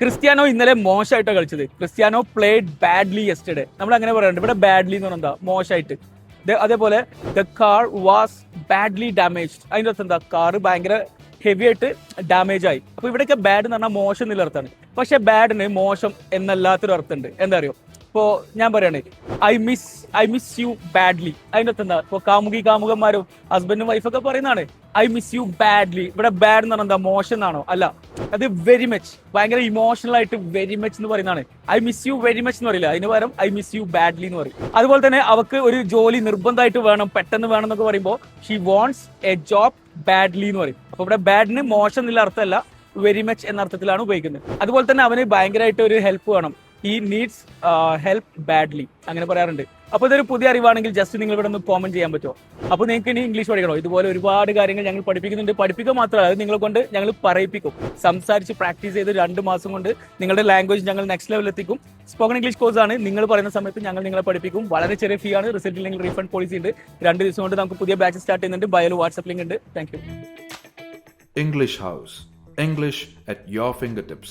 Cristiano ഇന്നലെ മോശമായിട്ടാണ് കളിച്ചത്. ക്രിസ്ത്യാനോ പ്ലേഡ് ബാഡ്ലി യെസ്റ്റർഡേ നമ്മൾ അങ്ങനെ പറയാറുണ്ട്. ഇവിടെ ബാഡ്ലി എന്ന് പറഞ്ഞാൽ എന്താ? മോശമായിട്ട്. അതേപോലെ the car was badly damage അതിന്റെ അർത്ഥം എന്താ? കാർ ഭയങ്കര ഹെവി ആയിട്ട് ഡാമേജ് ആയി. അപ്പൊ ഇവിടെയൊക്കെ ബാഡ് എന്ന് പറഞ്ഞാൽ മോശം എന്നുള്ള അർത്ഥമാണ്. പക്ഷെ ബാഡിന് മോശം എന്നല്ലാത്തൊരു അർത്ഥമുണ്ട്. എന്താ അറിയോ? ഇപ്പോ ഞാൻ പറയണേ I miss I miss you badly അതിന്റെ അർത്ഥം എന്താ? ഇപ്പൊ കാമുകി കാമുകന്മാരും ഹസ്ബൻഡും വൈഫൊക്കെ പറയുന്നതാണ് ഐ മിസ് യു ബാഡ്ലി ഇവിടെ ബാഡ് എന്ന് പറഞ്ഞാൽ എന്താ? മോശം എന്നാണോ? അല്ല അത് വെരി മച്ച് ഭയങ്കര ഇമോഷണൽ ആയിട്ട് വെരി മച്ച് എന്ന് പറയുന്നതാണ്. I miss you very much എന്ന് പറയില്ല? അതിന് പകരം ഐ മിസ് യു ബാഡ്ലി എന്ന് പറയും. അതുപോലെ തന്നെ അവർക്ക് ഒരു ജോലി നിർബന്ധമായിട്ട് വേണം പെട്ടെന്ന് വേണം എന്നൊക്കെ പറയുമ്പോൾ she wants a job badly എന്ന് പറയും. അപ്പൊ ഇവിടെ ബാഡിന് മോശം എന്നുള്ള അർത്ഥമല്ല വെരി മച്ച് എന്ന അർത്ഥത്തിലാണ് ഉപയോഗിക്കുന്നത്. അതുപോലെ തന്നെ അവന് ഭയങ്കരമായിട്ട് ഒരു ഹെൽപ്പ് വേണം. ഈ നീഡ്സ് ഹെൽപ്പ് ബാഡ്ലി അങ്ങനെ പറയാറുണ്ട്. അപ്പൊ ഇതൊരു പുതിയ അറിവാണെങ്കിൽ ജസ്റ്റ് നിങ്ങൾ ഇവിടെ ഒന്ന് കോമന്റ് ചെയ്യാൻ പറ്റുമോ? അപ്പൊ നിങ്ങൾക്ക് ഇനി ഇംഗ്ലീഷ് പഠിക്കണോ? ഇതുപോലെ ഒരുപാട് കാര്യങ്ങൾ ഞങ്ങൾ പഠിപ്പിക്കുന്നുണ്ട്. പഠിപ്പിക്കുക മാത്രമല്ല അത് നിങ്ങളെ കൊണ്ട് ഞങ്ങൾ പറയിപ്പിക്കും. സംസാരിച്ച് പ്രാക്ടീസ് ചെയ്ത് രണ്ട് മാസം കൊണ്ട് നിങ്ങളുടെ ലാംഗ്വേജ് ഞങ്ങൾ നെക്സ്റ്റ് ലെവലിൽ എത്തിക്കും. സ്പോക്കൺ ഇംഗ്ലീഷ് കോഴ്സ് ആണ്. നിങ്ങൾ പറയുന്ന സമയത്ത് ഞങ്ങൾ നിങ്ങളെ പഠിപ്പിക്കും. വളരെ ചെറിയ ഫീ ആണ്. റിസൾട്ട് ഇല്ലെങ്കിൽ റീഫണ്ട് പോളിസി ഉണ്ട്. രണ്ട് ദിവസം കൊണ്ട് നമുക്ക് പുതിയ ബാച്ച് സ്റ്റാർട്ട് ചെയ്യുന്നുണ്ട്. ബയോയിൽ വാട്സ്ആപ്പ് ലിങ്ക് ഉണ്ട്. Thank you English house English at at finger fingertips.